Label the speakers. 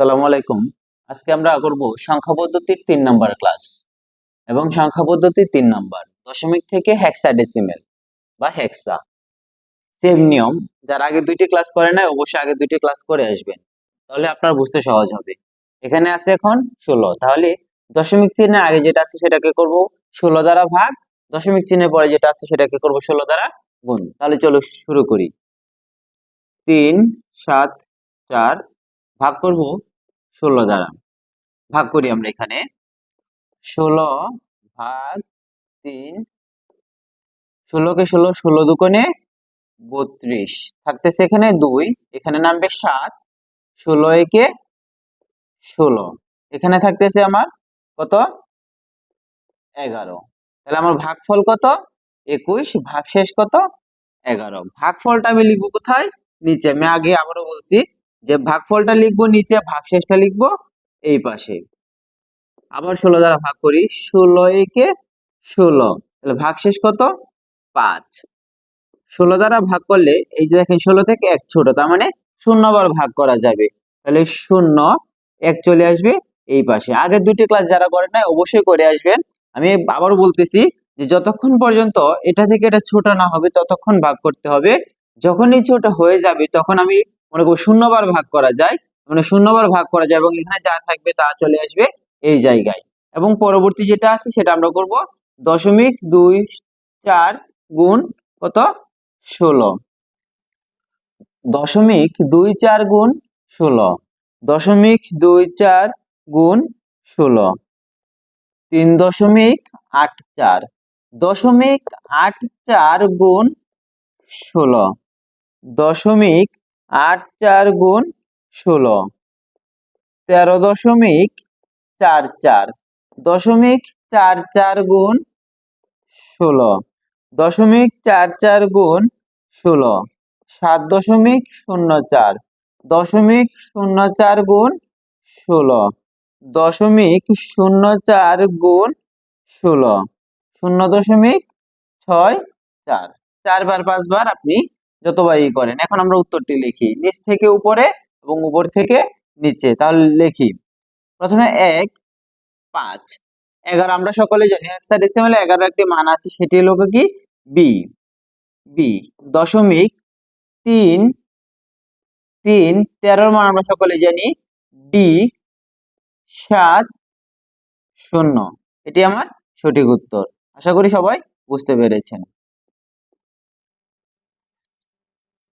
Speaker 1: আসসালামু আলাইকুম। আজকে আমরা করব সংখ্যা পদ্ধতির তিন নাম্বার ক্লাস এবং সংখ্যা পদ্ধতি তিন নাম্বার, দশমিক থেকে হেক্সাডেসিমেল বা হেক্সা সেম নিয়ম, যারা আগে দুইটি ক্লাস করে নাই, অবশ্যই আগে দুইটি ক্লাস করে আসবেন। তাহলে আপনার বুঝতে সহজ হবে। এখানে আছে এখন ষোলো। তাহলে দশমিক চিহ্নের আগে যেটা আছে সেটাকে করব ষোলো দ্বারা ভাগ, দশমিক চিহ্নের পরে যেটা আছে সেটাকে করব ষোলো দ্বারা গুণ। তাহলে চলো শুরু করি। তিন, সাত, চার ভাগ করব ষোলো দ্বারা। ভাগ করি আমরা এখানে। ষোলো ভাগ তিন, ষোলোকে ষোলো ষোলো দুকোণে বত্রিশ। থাকতেছে এখানে দুই, এখানে নামবে সাত, ষোলো একে ষোলো। এখানে থাকতেছে আমার কত? এগারো। তাহলে আমার ভাগফল কত? একুশ, ভাগশেষ কত? এগারো। ভাগফলটা আমি লিখব কোথায়? নিচে। আমি আগে আবারও বলছি যে ভাগফলটা লিখব নিচে, ভাগশেষটা লিখব এই পাশে। আবার ষোলো দ্বারা ভাগ করি, ষোলো একে ষোলো। তাহলে ভাগশেষ কত? পাঁচ। ষোলো দ্বারা ভাগ করলে, এই যে দেখেন ষোলো থেকে এক ছোট, তার মানে শূন্য বার ভাগ করা যাবে। তাহলে শূন্য এক চলে আসবে এই পাশে। আগের দুটি ক্লাস যারা করেন নাই, অবশ্যই করে আসবেন। আমি আবার বলতেছি যে যতক্ষণ পর্যন্ত এটা থেকে এটা ছোট না হবে, ততক্ষণ ভাগ করতে হবে। যখনই ছোট হয়ে যাবে, তখন আমি মনে করব শূন্যবার ভাগ করা যায়। মানে শূন্যবার ভাগ করা যায় এবং এখানে যা থাকবে তা চলে আসবে এই জায়গায়। এবং পরবর্তী যেটা আছে সেটা আমরা করব দশমিক দুই চার গুণ কত? ষোলো। দশমিক দুই চার গুণ ষোলো। দশমিক দুই চার গুণ ষোলো। তিন দশমিক আট চার। দশমিক আট চার গুণ ষোলো। দশমিক আট চার গুণ ষোলো। তেরো দশমিক চার চার। দশমিক চার চার গুণ ষোলো। দশমিক চার চার গুণ ষোলো। সাত দশমিক শূন্য চার। দশমিক শূন্য চার গুণ ষোলো। দশমিক শূন্য চার গুণ ষোলো। শূন্য দশমিক ছয় চার। চারবার পাঁচবার আপনি যতবারই করেন। এখন আমরা উত্তরটি লিখি। নিচ থেকে উপরে এবং উপর থেকে নিচে। তাহলে লিখি। প্রথমে এক, পাঁচ। এগারো আমরা সকলে জানি। হেক্সাডেসিমালে এগারো একটি মান আছে সেটি হলো কি? বি বি দশমিক তিন তিন, তেরোর মান আমরা সকলে জানি। ডি সাত, শূন্য। এটি আমার সঠিক উত্তর। আশা করি সবাই বুঝতে পেরেছেন।